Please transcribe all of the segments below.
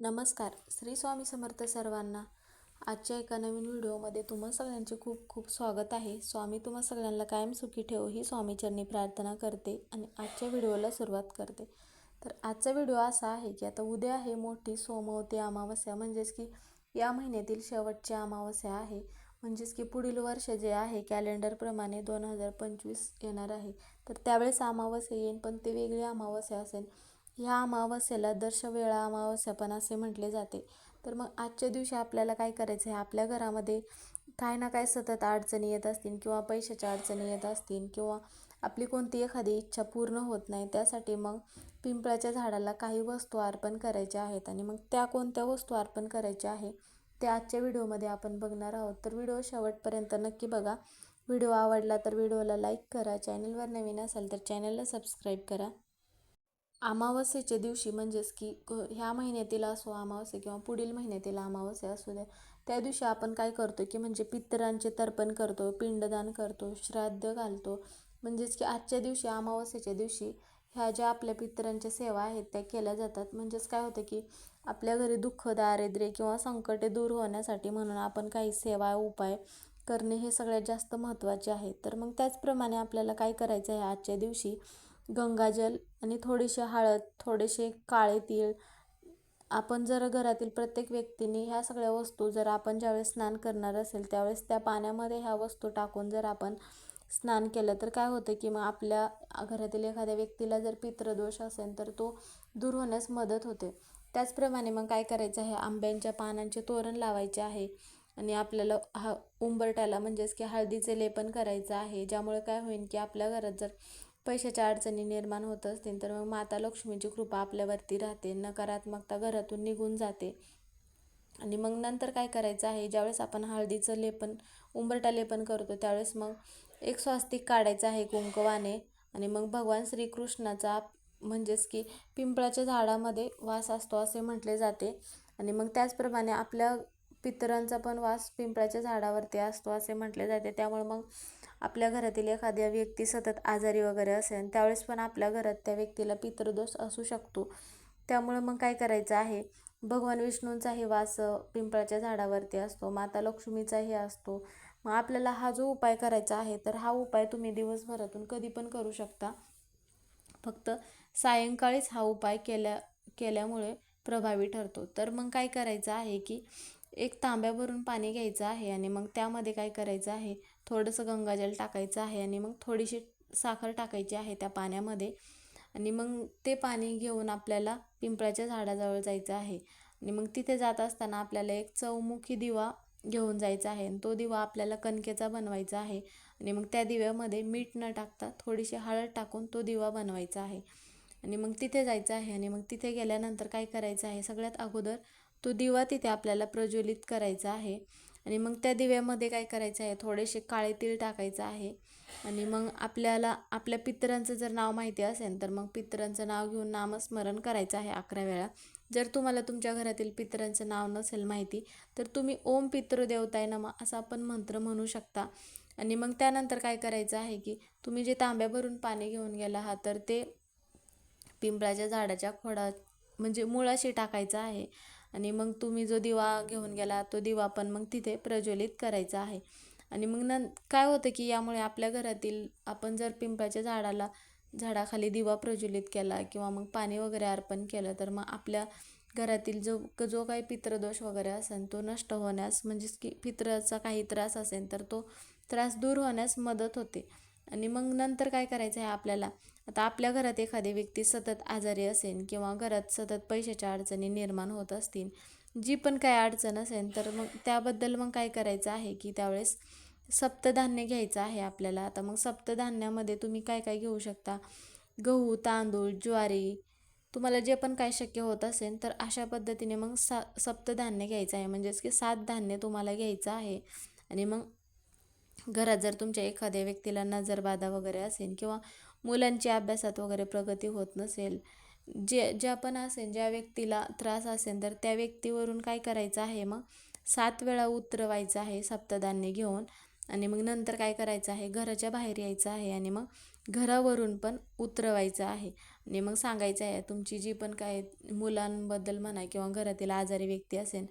नमस्कार. श्री स्वामी समर्थ सर्वांना आजच्या एका नवीन व्हिडिओमध्ये तुम्हा सगळ्यांचे खूप खूप स्वागत आहे. स्वामी तुम्हा सगळ्यांना कायम सुखी ठेव ही स्वामीचरणी प्रार्थना करते आणि आजच्या व्हिडिओला सुरुवात करते. तर आजचा व्हिडिओ असा आहे की आता उद्या आहे मोठी सोमवती अमावस्या. म्हणजेच की या महिन्यातील शेवटची अमावस्या आहे. म्हणजेच की पुढील वर्ष जे आहे कॅलेंडरप्रमाणे दोन हजार पंचवीस येणार आहे. तर त्यावेळेस अमावस्या येईल पण ते वेगळी अमावस्या असेल. ह्या अमावस्येला दर्शवेळा अमावस्या पण असे म्हटले जाते. तर मग आजच्या दिवशी आपल्याला काय करायचं? आहे आपल्या घरामध्ये काय ना काय सतत अडचणी येत असतील किंवा पैशाच्या अडचणी येत असतील किंवा आपली कोणती एखादी इच्छा पूर्ण होत नाही त्यासाठी मग पिंपळाच्या झाडाला काही वस्तू अर्पण करायच्या आहेत आणि मग त्या कोणत्या वस्तू अर्पण करायच्या आहे ते आजच्या व्हिडिओमध्ये आपण बघणार आहोत. तर व्हिडिओ शेवटपर्यंत नक्की बघा. व्हिडिओ आवडला तर व्हिडिओला लाईक करा. चॅनलवर नवीन असाल तर चॅनलला सबस्क्राईब करा. अमावस्येच्या दिवशी म्हणजेच की ह्या महिन्यातील असो अमावस्या किंवा पुढील महिन्यातील अमावस्या असू द्या त्या दिवशी आपण काय करतो की म्हणजे पितरांचे तर्पण करतो पिंडदान करतो श्राद्ध घालतो. म्हणजेच की आजच्या दिवशी अमावस्येच्या दिवशी ह्या ज्या आपल्या पितरांच्या सेवा आहेत त्या केल्या जातात. म्हणजेच काय होतं की आपल्या घरी दुःख दारिद्र्य किंवा संकटे दूर होण्यासाठी म्हणून आपण काही सेवा उपाय करणे हे सगळ्यात जास्त महत्त्वाचे आहे. तर मग त्याचप्रमाणे आपल्याला काय करायचं आहे आजच्या दिवशी गंगाजल आणि थोडीशी हळद थोडेसे काळे तीळ. आपण जर घरातील प्रत्येक व्यक्तीने ह्या सगळ्या वस्तू जर आपण ज्यावेळेस स्नान करणार असेल त्यावेळेस त्या पाण्यामध्ये ह्या वस्तू टाकून जर आपण स्नान केलं तर काय होतं की मग आपल्या घरातील एखाद्या व्यक्तीला जर पितृदोष असेल तर तो दूर होण्यास मदत होते. त्याचप्रमाणे मग काय करायचं आहे? आंब्यांच्या पानांचे तोरण लावायचे आहे आणि आपल्याला हा उंबरट्याला म्हणजेच की हळदीचे लेपन करायचं आहे ज्यामुळे काय होईल की आपल्या घरात जर पैशाच्या अडचणी निर्माण होत असतील तर मग माता लक्ष्मीची कृपा आपल्यावरती राहते नकारात्मकता घरातून निघून जाते. आणि मग नंतर काय करायचं आहे? ज्यावेळेस आपण हळदीचं लेपन उंबरटा लेपन करतो त्यावेळेस मग एक स्वास्तिक काढायचं आहे कुंकवाने. आणि मग भगवान श्रीकृष्णाचा म्हणजेच की पिंपळाच्या झाडामध्ये वास असतो असे म्हटले जाते. आणि मग त्याचप्रमाणे आपल्या पितरांचा पण वास पिंपळाच्या झाडावरती असतो असे म्हटले जाते. त्यामुळे मग आपल्या घरातील एखाद्या व्यक्ती सतत आजारी वगैरे असेल त्यावेळेस पण आपल्या घरात त्या व्यक्तीला पितृदोष असू शकतो. त्यामुळे मग काय करायचं आहे? भगवान विष्णूंचाही वास पिंपळाच्या झाडावरती असतो माता लक्ष्मीचाही असतो. मग आपल्याला हा जो उपाय करायचा आहे तर हा उपाय तुम्ही दिवसभरातून कधी पण करू शकता. फक्त सायंकाळीच हा उपाय केल्या केल्यामुळे प्रभावी ठरतो. तर मग काय करायचं आहे की एक तांब्यावरून पाणी घ्यायचं आहे आणि मग त्यामध्ये काय करायचं आहे? थोडंसं गंगाजल टाकायचं आहे आणि मग थोडीशी साखर टाकायची आहे त्या पाण्यामध्ये. आणि मग ते पाणी घेऊन आपल्याला पिंपळाच्या झाडाजवळ जायचं आहे. आणि मग तिथे जात असताना आपल्याला एक चौमुखी दिवा घेऊन जायचा आहे आणि तो दिवा आपल्याला कणकेचा बनवायचा आहे. आणि मग त्या दिव्यामध्ये मीठ न टाकता थोडीशी हळद टाकून तो दिवा बनवायचा आहे. आणि मग तिथे जायचं आहे आणि मग तिथे गेल्यानंतर काय करायचं आहे? सगळ्यात अगोदर तो दिवा तिथे आपल्याला प्रज्वलित करायचा आहे. आणि मग त्या दिव्यामध्ये काय करायचं आहे? थोडेसे काळे तीळ टाकायचं आहे. आणि मग आपल्याला आपल्या पितरांचं जर नाव माहिती असेल तर मग पितरांचं नाव घेऊन नामस्मरण करायचं आहे अकरा वेळा. जर तुम्हाला तुमच्या घरातील पितरांचं नाव नसेल माहिती तर तुम्ही ओम पितृदेवताय नमा असं आपण मंत्र म्हणू शकता. आणि मग त्यानंतर काय करायचं आहे की तुम्ही जे तांब्याभरून पाणी घेऊन गेला आहात तर ते पिंपळाच्या झाडाच्या खोडा म्हणजे मुळाशी टाकायचं आहे. आणि मग तुम्ही जो दिवा घेऊन गेला तो दिवा पण मग तिथे प्रज्वलित करायचा आहे. आणि मग न काय होतं की यामुळे आपल्या घरातील आपण जर पिंपळाच्या झाडाला झाडाखाली दिवा प्रज्वलित केला किंवा मग पाणी वगैरे अर्पण केलं तर मग आपल्या घरातील जो जो काही पितृदोष वगैरे असेल तो नष्ट होण्यास म्हणजेच की पितराचा काही त्रास असेल तर तो त्रास दूर होण्यास मदत होते. आणि मग नंतर काय करायचं आहे आपल्याला? आता आपल्या घरात एखादी व्यक्ती सतत आजारी असेल किंवा घरात सतत पैशाच्या अडचणी निर्माण होत असतील जी पण काय अडचण असेल तर मग त्याबद्दल मग काय करायचं आहे की त्यावेळेस सप्तधान्य घ्यायचं आहे आपल्याला? आता मग सप्तधान्यामध्ये तुम्ही काय काय घेऊ शकता? गहू तांदूळ ज्वारी तुम्हाला जे पण काय शक्य होत असेल तर अशा पद्धतीने मग सा सप्तधान्य घ्यायचं आहे. म्हणजेच की सात धान्य तुम्हाला घ्यायचं आहे. आणि मग घरात जर तुमच्या एखाद्या व्यक्तीला नजरबाधा वगैरे असेल किंवा मुलांची अभ्यासात वगैरे प्रगती होत नसेल जे ज्या पण असेल ज्या व्यक्तीला त्रास असेल तर त्या व्यक्तीवरून काय करायचं आहे मग? सात वेळा उतरवायचं आहे सप्तधान्य घेऊन आणि मग नंतर काय करायचं आहे? घराच्या बाहेर यायचं आहे आणि मग घरावरून पण उतरवायचं आहे. आणि मग सांगायचं आहे तुमची जी पण काय मुलांबद्दल म्हणा किंवा घरातील आजारी व्यक्ती असेल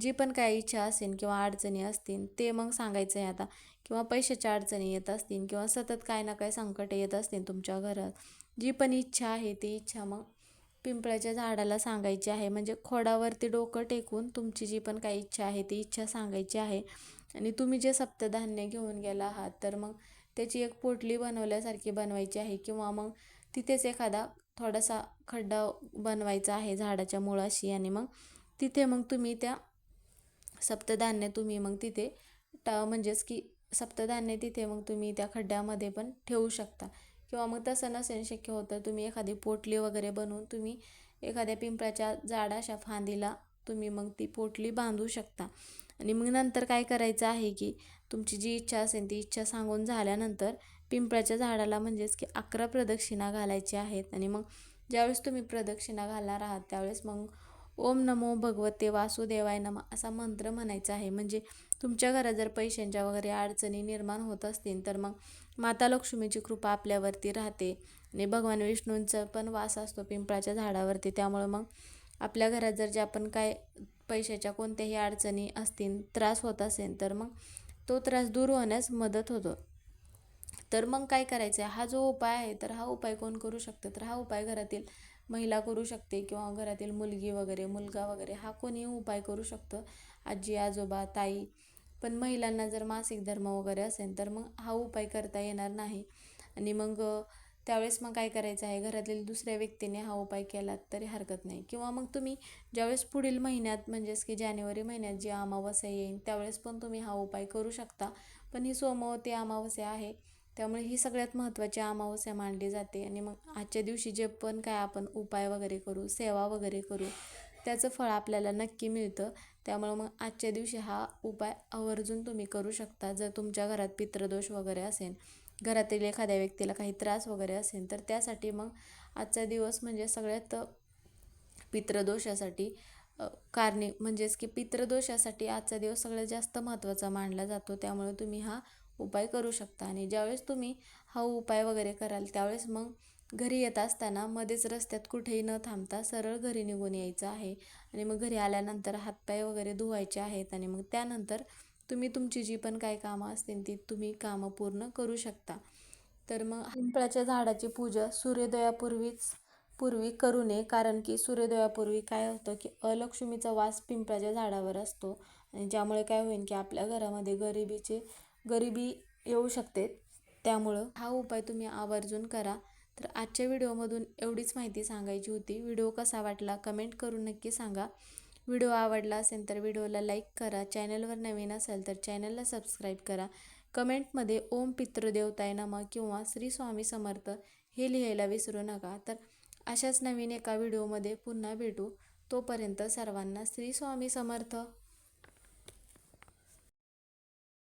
जी पण काय इच्छा असेल किंवा अडचणी असतील ते मग सांगायचं आहे आता. किंवा पैशाच्या अडचणी येत असतील किंवा सतत काय ना काय संकट येत असतील तुमच्या घरात जी पण इच्छा आहे ती इच्छा मग पिंपळाच्या झाडाला सांगायची आहे. म्हणजे खोडावरती डोकं टेकून तुमची जी पण काही इच्छा आहे ती इच्छा सांगायची आहे. आणि तुम्ही जे सप्तधान्य घेऊन गेला आहात तर मग त्याची एक पोटली बनवल्यासारखी बनवायची आहे किंवा मग तिथेच एखादा थोडासा खड्डा बनवायचा आहे झाडाच्या मुळाशी आणि मग तिथे मग तुम्ही त्या सप्तधान्य तुम्ही मग तिथे टा म्हणजेच की सप्तधान्य तिथे मग तुम्ही त्या खड्ड्यामध्ये पण ठेवू शकता. किंवा मग तसं नसेल शक्य होतं तुम्ही एखादी पोटली वगैरे बनवून तुम्ही एखाद्या पिंपळाच्या झाडाच्या फांदीला तुम्ही मग ती पोटली बांधू शकता. आणि मग नंतर काय करायचं आहे की तुमची जी इच्छा असेल ती इच्छा सांगून झाल्यानंतर पिंपळाच्या झाडाला म्हणजेच की अकरा प्रदक्षिणा घालायची आहेत. आणि मग ज्यावेळेस तुम्ही प्रदक्षिणा घालणार आहात त्यावेळेस मग ओम नमो भगवते वासुदेवाय नम असा मंत्र म्हणायचा आहे. म्हणजे तुमच्या घरात जर पैशांच्या वगैरे अडचणी निर्माण होत असतील तर मग माता लक्ष्मीची कृपा आपल्यावरती राहते. आणि भगवान विष्णूंचा पण वास असतो पिंपळाच्या झाडावरती. त्यामुळं मग आपल्या घरात जर जे आपण काय पैशाच्या कोणत्याही अडचणी असतील त्रास होत असेल तर मग तो त्रास दूर होण्यास मदत होतो. तर मग काय करायचं आहे हा जो उपाय आहे तर हा उपाय कोण करू शकतं? तर हा उपाय घरातील महिला करू शकते किंवा घरातील मुलगी वगैरे मुलगा वगैरे हा कोणीही उपाय करू शकतं. आजी आजोबा ताई. पण महिलांना जर मासिक धर्म वगैरे असेल तर मग हा उपाय करता येणार नाही. आणि मग त्यावेळेस मग काय करायचं आहे? घरातील दुसऱ्या व्यक्तीने हा उपाय केला तरी हरकत नाही. किंवा मग तुम्ही ज्यावेळेस पुढील महिन्यात म्हणजेच की जानेवारी महिन्यात जी अमावस्या येईल त्यावेळेस पण तुम्ही हा उपाय करू शकता. पण ही सोमवती अमावस्या आहे. त्यामुळे ही सगळ्यात महत्त्वाची अमावस्या मानली जाते. आणि मग आजच्या दिवशी जे पण काय आपण उपाय वगैरे करू सेवा वगैरे करू त्याचं फळ आपल्याला नक्की मिळतं. त्यामुळं मग आजच्या दिवशी हा उपाय आवर्जून तुम्ही करू शकता. जर तुमच्या घरात पितृदोष वगैरे असेल घरातील एखाद्या व्यक्तीला काही त्रास वगैरे असेल तर त्यासाठी मग आजचा दिवस म्हणजे सगळ्यात पित्रदोषासाठी कारणी. म्हणजेच की पित्रदोषासाठी आजचा दिवस सगळ्यात जास्त महत्त्वाचा मानला जातो. त्यामुळे तुम्ही हा उपाय करू शकता. आणि ज्यावेळेस तुम्ही हा उपाय वगैरे कराल त्यावेळेस मग घरी येत असताना मध्येच रस्त्यात कुठेही न थांबता सरळ घरी निघून यायचं आहे. आणि मग घरी आल्यानंतर हातपाय वगैरे धुवायचे आहेत आणि मग त्यानंतर तुम्ही तुमची जी पण काही कामं असतील ती तुम्ही कामं पूर्ण करू शकता. तर मग पिंपळाच्या झाडाची पूजा सूर्योदयापूर्वीच पूर्वी करू नये. कारण की सूर्योदयापूर्वी काय होतं की अलक्ष्मीचा वास पिंपळाच्या झाडावर असतो. आणि ज्यामुळे काय होईल की आपल्या घरामध्ये गरिबीचे गरिबी येऊ शकते. त्यामुळं हा उपाय तुम्ही आवर्जून करा. तर आजच्या व्हिडिओमधून एवढीच माहिती सांगायची होती. व्हिडिओ कसा वाटला कमेंट करून नक्की सांगा. व्हिडिओ आवडला असेल तर व्हिडिओला लाईक करा. चॅनलवर नवीन असेल तर चॅनलला सबस्क्राईब करा. कमेंटमध्ये ओम पितृदेवताय नम किंवा श्री स्वामी समर्थ हे लिहायला विसरू नका. तर अशाच नवीन एका व्हिडिओमध्ये पुन्हा भेटू. तोपर्यंत सर्वांना श्री स्वामी समर्थ.